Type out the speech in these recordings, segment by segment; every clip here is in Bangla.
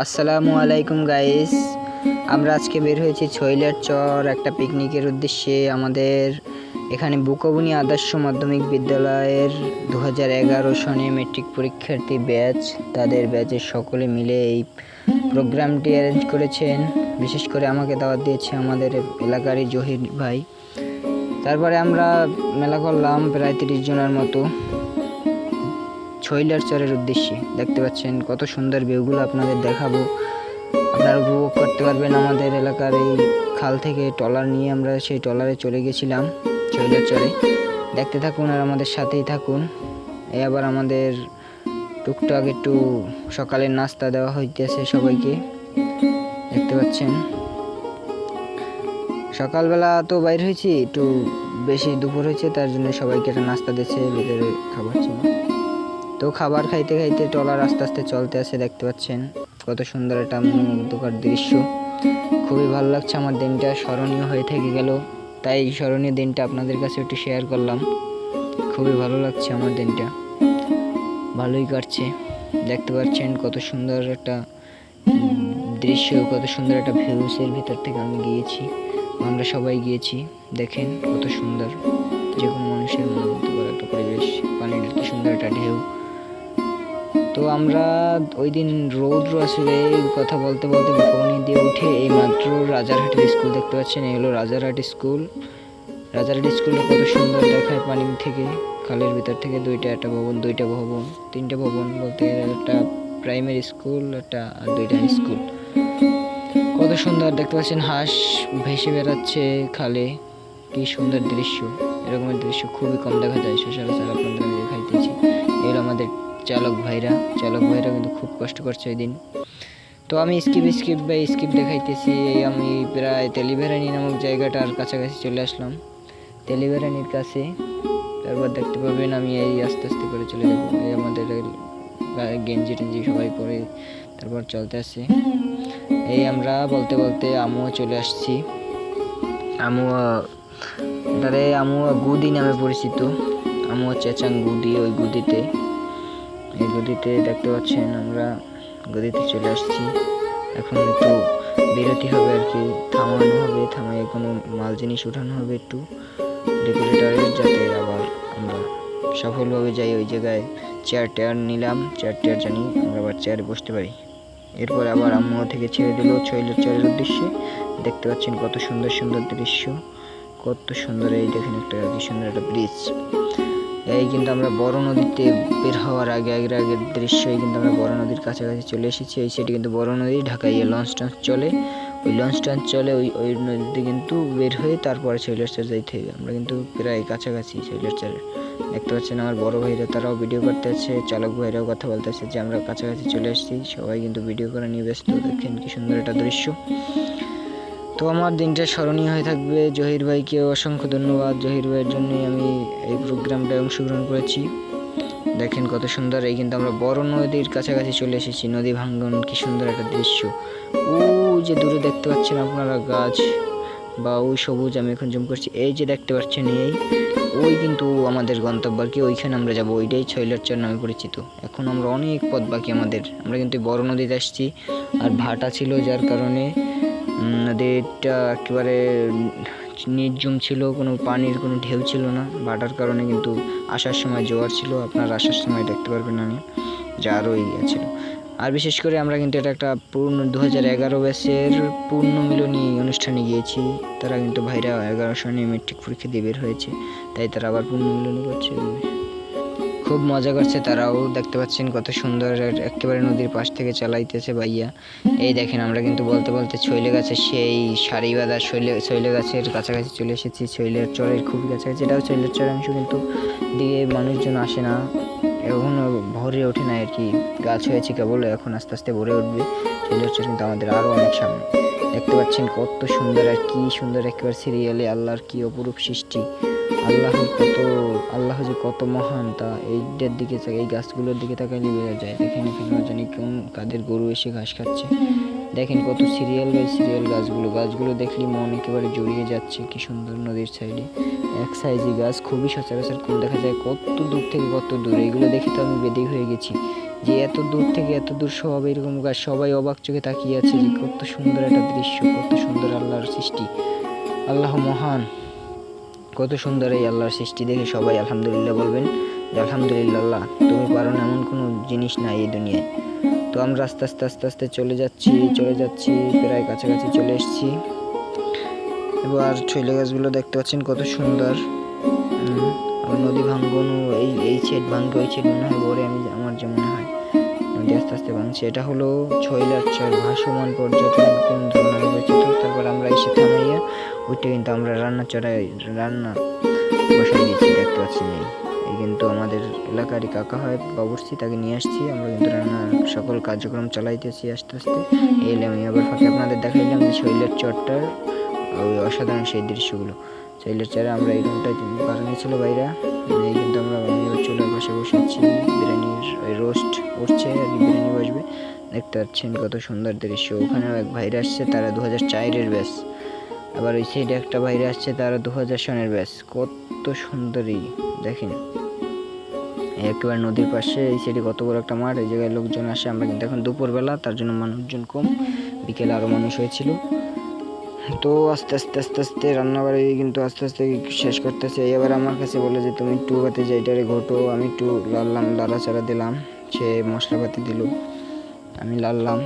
আসসালামু আলাইকুম গাইস আমরা আজকে বের হয়েছি ছইলার চর, একটা পিকনিকের উদ্দেশ্যে। আমাদের এখানে বুকবনি আদর্শ মাধ্যমিক বিদ্যালয়ের দু হাজার এগারো সনে মেট্রিক পরীক্ষার্থী ব্যাচ তাদের ব্যাচের সকলে মিলে এই প্রোগ্রামটি অ্যারেঞ্জ করেছেন। বিশেষ করে আমাকে দাওয়াত দিয়েছে আমাদের এলাকারই জহির ভাই। তারপরে আমরা মেলা করলাম প্রায় তিরিশ জনের মতো। ছইলার চরের উদ্দেশ্যে। দেখতে পাচ্ছেন কত সুন্দর ভিউগুলো আপনাদের দেখাবো। আপনারা উপভোগ করতে পারবেন আমাদের এলাকার এই খাল থেকে ট্রলার নিয়ে আমরা সেই ট্রলারে চলে গেছিলাম ছইলার চরে। দেখতে থাকুন আর আমাদের সাথেই থাকুন। এই আবার আমাদের টুকটাক একটু সকালের নাস্তা দেওয়া হইতেছে সবাইকে। দেখতে পাচ্ছেন। সকালবেলা তো বাইর হয়েছি, একটু বেশি দুপুর হয়েছে, তার জন্য সবাইকে একটা নাস্তা দিচ্ছে ভিতরে খাবার ছিল তো খাবার খাইতে খাইতে ট্রলার আস্তে আস্তে চলতে আসে, দেখতে পাচ্ছেন? কত সুন্দর একটা মনোমুগ্ধকর দৃশ্য। খুবই ভালো লাগছে আমার দিনটা, স্মরণীয় হয়ে থেকে গেল। তাই এই স্মরণীয় দিনটা আপনাদের কাছে একটু শেয়ার করলাম। খুবই ভালো লাগছে আমার দিনটা। ভালোই কাটছে। দেখতে পাচ্ছেন কত সুন্দর একটা দৃশ্য, কত সুন্দর একটা ভিউসের ভিতর থেকে আমি গিয়েছি। আমরা সবাই গিয়েছি, দেখেন কত সুন্দর। যে কোনো মানুষের মনোমুগ্ধ করা একটা পরিবেশ, পানির কি সুন্দর একটা ঢেউ। তো আমরা ওই দিন রৌদ্র আসলে কথা বলতে বলতে ভবনী দিয়ে উঠে এই মাত্র রাজারহাটের স্কুল দেখতে পাচ্ছেন। এই হলো রাজারহাট স্কুল। রাজারহাট স্কুলটা কত সুন্দর দেখায় পানি থেকে, খালের ভিতর থেকে দুইটা একটা ভবন, দুইটা ভবন, তিনটা ভবন বলতে একটা প্রাইমারি স্কুল একটা আর দুইটা স্কুল কত সুন্দর দেখতে পাচ্ছেন, হাঁস ভেসে বেড়াচ্ছে খালে। কি সুন্দর দৃশ্য। এরকমের দৃশ্য খুবই কম দেখা যায়, সচরাচর আপনাদের আমি দেখাইতেছি। এর আমাদের চালক ভাইরা চালক ভাইরা কিন্তু খুব কষ্ট করছে ওই দিন। তো আমি স্কিপ স্কিপ বা স্কিপ দেখাইতেছি, আমি প্রায় তেলিভেরানি নামক জায়গাটার কাছাকাছি চলে আসলাম। তেলিভেরানির কাছে, তারপর দেখতে পাবেন আমি এই আস্তে আস্তে করে চলে যাব। এই আমাদের গেঞ্জি টেঞ্জি সবাই পরে তারপর চলতে আসছে এই আমরা বলতে বলতে আমিও চলে আসছি। আমু এটারে আমু গুদি নামে পরিচিত। আমু চেচাং গুদি ওই গুদিতে। এই গদিতে দেখতে পাচ্ছেন আমরা গদিতে চলে আসছি। এখন একটু বিরতি হবে আর কি, থামানো হবে থামাই কোনো মাল জিনিস উঠানো হবে একটু। রেগুলেটরের যাতে আবার আমরা সফলভাবে যাই ওই জায়গায়। চেয়ার টেয়ার নিলাম চেয়ার টেয়ার জানি আমরা আবার চেয়ারে বসতে পারি। এরপর আবার আম্মু থেকে ছেড়ে দিল ছয়লের চরের উদ্দেশ্যে। দেখতে পাচ্ছেন কত সুন্দর সুন্দর দৃশ্য। কত সুন্দর এই দেখেন একটা, কি সুন্দর একটা ব্রিজ এই কিন্তু আমরা বড় নদীতে বের হওয়ার আগে, আগের আগের দৃশ্যই কিন্তু আমরা বড় নদীর কাছাকাছি চলে এসেছি। এই সেটি কিন্তু বড় নদী, ঢাকায় লঞ্চ টঞ্চ চলে। ওই লঞ্চ টঞ্চ চলে, ওই ওই নদীতে কিন্তু বের হয়ে তারপরে শৈলেশ্বর যাইতে হবে। আমরা কিন্তু প্রায় কাছাকাছি শৈলেশ্বর দেখতে পাচ্ছেন আমার বড় ভাইরা, তারাও ভিডিও করতে আছে, চালক ভাইরাও কথা বলতেছে যে আমরা কাছাকাছি চলে এসেছি। সবাই কিন্তু ভিডিও করে নিয়ে ব্যস্ত। দেখেন কি সুন্দর একটা দৃশ্য। তো আমার দিনটা স্মরণীয় হয়ে থাকবে। জহির ভাইকে অসংখ্য ধন্যবাদ। জহির ভাইয়ের জন্যই আমি এই প্রোগ্রামটায় অংশগ্রহণ করেছি। দেখেন কত সুন্দর। এই কিন্তু আমরা বড় নদীর কাছাকাছি চলে এসেছি। নদী ভাঙ্গন, কি সুন্দর একটা দৃশ্য। ও, যে দূরে দেখতে পাচ্ছেন আপনারা, গাছ। বা ওই সবুজ, আমি এখন জুম করছি। এই যে দেখতে পাচ্ছেন, এই, ওই কিন্তু আমাদের গন্তব্য আর কি। ওইখানে আমরা যাব। ওইটাই ছয়লারচর নামে পরিচিত। এখন আমরা অনেক পথ বাকি আমাদের। আমরা কিন্তু বড় নদীতে আসছি। আর ভাটা ছিল যার কারণে নদীটা একেবারে নির্জুম ছিল, কোনো পানির কোনো ঢেউ ছিল না। বাটার কারণে কিন্তু আসার সময় জোয়ার ছিল, আপনার আসার সময় দেখতে পারবেন আমি, যে আরও ইয়ে ছিল। আর বিশেষ করে আমরা কিন্তু এটা একটা পূর্ণ দু হাজার এগারো ব্যাচের পূর্ণ মিলনী অনুষ্ঠানে গিয়েছি। তারা কিন্তু ভাইরা এগারো সনে মেট্রিক পরীক্ষা দিয়ে বের হয়েছে, তাই তারা আবার পূর্ণ মিলনী করছে। খুব মজা করছে তারাও দেখতে পাচ্ছেন কত সুন্দর এক- একেবারে নদীর পাশ থেকে চালাইতেছে ভাইয়া। এই দেখেন আমরা কিন্তু বলতে বলতে শৈলে গাছের সেই সারি বাঁধা শৈলে শৈলে গাছের কাছাকাছি চলে এসেছি, শৈলের চরের খুবই কাছাকাছি। এটাও শৈলের চরের অংশ কিন্তু দিয়ে মানুষজন আসে না এখনও ভরে ওঠে না আর কি। গাছ হয়েছে কেবল, এখন আস্তে আস্তে ভরে উঠবে। শৈলের চর কিন্তু আমাদের আরও অনেক সামনে। দেখতে পাচ্ছেন কত সুন্দর আর কি সুন্দর একেবারে সিরিয়ালে আল্লাহর কি অপরূপ সৃষ্টি। আল্লাহর কত, আল্লাহ যে কত মহান, তা এইটার দিকে এই গাছগুলোর দিকে তাকাইলে বোঝা যায়। দেখেন এখানে জানি কোন কাদের গরু এসে ঘাস খাচ্ছে। দেখেন কত সিরিয়াল বাই সিরিয়াল গাছগুলো। গাছগুলো দেখলে মন একেবারে জড়িয়ে যাচ্ছে, কি সুন্দর নদীর সাইডে। এক সাইজি গাছ খুবই সচরাচর কম দেখা যায়, কত দূর থেকে কত দূর। এগুলো দেখে তো আমি বেদিক হয়ে গেছি। যে এত দূর থেকে এত দূর সব এরকম গাছ, সবাই অবাক চোখে তাকিয়ে আছে যে কত সুন্দর একটা দৃশ্য, কত সুন্দর আল্লাহর সৃষ্টি। আল্লাহ মহান। কত সুন্দর এই আল্লাহর সৃষ্টি দেখে সবাই আলহামদুলিল্লাহ বলবেন যে আলহামদুলিল্লাহ, তুমি পারো না এমন কোনো জিনিস নাই এই দুনিয়ায়। তো আমরা আস্তে আস্তে আস্তে আস্তে চলে যাচ্ছি চলে যাচ্ছি, প্রায় কাছাকাছি চলে এসেছি। এবার ছইলে গাছগুলো দেখতে পাচ্ছেন কত সুন্দর। নদী ভাঙ্গনও এই এই ছেদ ভাঙ্গ, ওই ছেদ মনে হয় বলে আমি, আমার যে মনে হয়। নদী আস্তে আস্তে ভাঙছে এটা হলো ছয়লার চর ভাসমান পর্যটন কেন্দ্র নামে পরিচিত। তারপর আমরা এসে থামাইয়া, ওইটা কিন্তু আমরা রান্না চড়াই, রান্না বসাই দিচ্ছি দেখতে পাচ্ছি এই। এই কিন্তু আমাদের এলাকারই কাকা হয় বাবুর্চি তাকে নিয়ে আসছি। আমরা কিন্তু রান্নার সকল কার্যক্রম চালাইতেছি আস্তে আস্তে। এলে আমি আবার ফাঁকে আপনাদের দেখাইলাম যে শৈলের চরটার ওই অসাধারণ সেই দৃশ্যগুলো। শৈলের চরে আমরা এই রুমটা বানানো বাইরে এই কিন্তু আমরা আমি চুলার বসে দেখতে পাচ্ছেন কত সুন্দর দৃশ্য। ওখানেও এক ভাইরা আসছে, তারা দু হাজার চারের ব্যাস। আবার ওই সাইডে একটা বাইরে আসছে, তারা দু হাজার সনের ব্যাস। কত সুন্দরই দেখেন। একেবারে নদীর পাশে, এই সাইডে কত বড় একটা মাঠ, এই জায়গায় লোকজন আসে। আমরা কিন্তু এখন দুপুরবেলা, তার জন্য মানুষজন কম। বিকেলে আরও মানুষ হয়েছিল। তো আস্তে আস্তে আস্তে আস্তে রান্নাবাড়ি কিন্তু আস্তে আস্তে শেষ করতেছে। এবার আমার কাছে বলে যে, তুমি একটু হাতে যে এটারে ঘটো, আমি একটু লাললাম লাড়াচাড়া দিলাম। সে মশলাপাতি দিল। আমি লাললাম।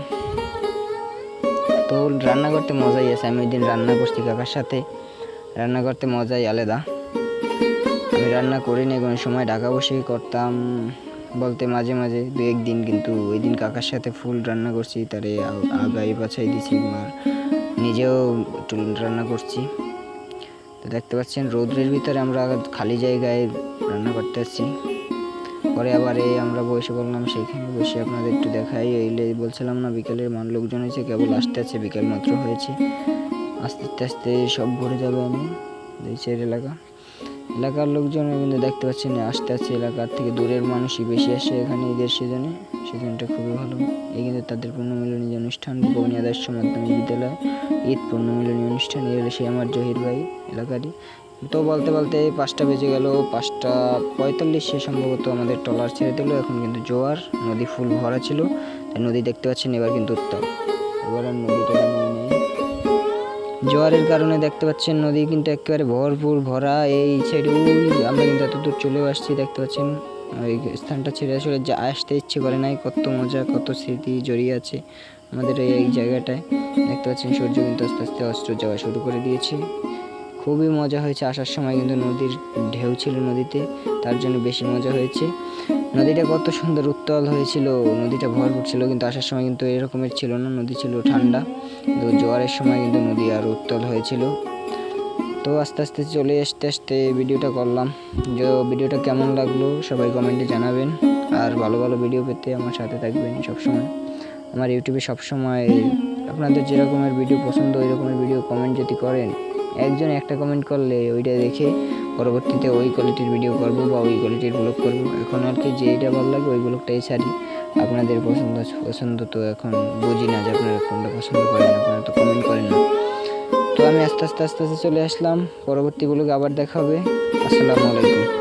তো রান্না করতে মজাই আছে। আমি ওই দিন রান্না করছি কাকার সাথে। রান্না করতে মজাই আলাদা। আমি রান্না করি না, কোনো সময় ঢাকা বসেই করতাম। বলতে মাঝে মাঝে দু একদিন, কিন্তু ওই দিন কাকার সাথে ফুল রান্না করছি, তারে আগাই বাছাই দিছি মার। নিজেও একটু রান্না করছি। তো দেখতে পাচ্ছেন, রৌদ্রের ভিতরে আমরা খালি জায়গায় রান্না করতে আসছি। পরে আবার এই আমরা বসে বললাম, সেখানে বসে আপনাদের একটু দেখাই। এইলে বলছিলাম, না, বিকেলের মান লোকজন হয়েছে কেবল আসতে আছে, বিকেল মাত্র হয়েছে। আস্তে আস্তে আস্তে সব ভরে যাবে আমি, দেশের এলাকা। এলাকার লোকজন কিন্তু দেখতে পাচ্ছি না, আসতে আসছে এলাকার থেকে দূরের মানুষই বেশি আসে এখানে ঈদের সিজনে। সিজনটা খুবই ভালো। এই কিন্তু তাদের পূর্ণমিলনী অনুষ্ঠান ভবনী আদর্শ মাধ্যমিক বিদ্যালয়, ঈদ পূর্ণমিলনী অনুষ্ঠান। হলো সে আমার জহির ভাই, এলাকারই। তো বলতে বলতে পাঁচটা বেজে গেল, পাঁচটা পঁয়তাল্লিশে সম্ভবত আমাদের ট্রলার ছেড়ে দিল, এখন কিন্তু জোয়ার, নদী ফুল ভরা ছিল, তাই নদী দেখতে পাচ্ছেন এবার কিন্তু উত্তাপ এবার আর নদীটা নেই? জোয়ারের কারণে দেখতে পাচ্ছেন নদী কিন্তু একেবারে ভরপুর, ভরা, এই ওই আমরা কিন্তু এত দূর আসছি, দেখতে পাচ্ছেন, ওই স্থানটা ছেড়ে আসলে যা আসতে ইচ্ছে করে নাই, কত মজা, কত স্মৃতি জড়িয়ে আছে আমাদের এই জায়গাটায়। দেখতে পাচ্ছেন সূর্য কিন্তু আস্তে আস্তে অস্ত্র যাওয়া শুরু করে দিয়েছে। খুবই মজা হয়েছে। আসার সময় কিন্তু নদীর ঢেউ ছিল নদীতে, তার জন্য বেশি মজা হয়েছে। নদীটা কত সুন্দর উত্তল হয়েছিল, নদীটা ভরপুর ছিল কিন্তু আসার সময় কিন্তু এরকমের ছিল না, নদী ছিল ঠান্ডা। কিন্তু জোয়ারের সময় কিন্তু নদী আরও উত্তল হয়েছিল। তো আস্তে আস্তে চলে আসতে আসতে ভিডিওটা করলাম। যে ভিডিওটা কেমন লাগল সবাই কমেন্টে জানাবেন। আর ভালো ভালো ভিডিও পেতে আমার সাথে থাকবেন সবসময়। আমার ইউটিউবে সবসময় আপনাদের যেরকমের ভিডিও পছন্দ ওই রকমের ভিডিও কমেন্ট যদি করেন একজন একটা কমেন্ট করলে ওইটা দেখে পরবর্তীতে ওই কোয়ালিটির ভিডিও করব বা ওই কোয়ালিটির ব্লগ করব। এখন আর কি যেটা ভালো লাগে ওই ব্লগটাই ছাড়ি। আপনাদের পছন্দ পছন্দ তো এখন বুঝি না যে আপনারা কোনটা পছন্দ করেন, আপনারা তো কমেন্ট করেন না। তো আমি আস্তে আস্তে আস্তে আস্তে চলে আসলাম। পরবর্তী ব্লগে আবার দেখা হবে। আসসালামু আলাইকুম।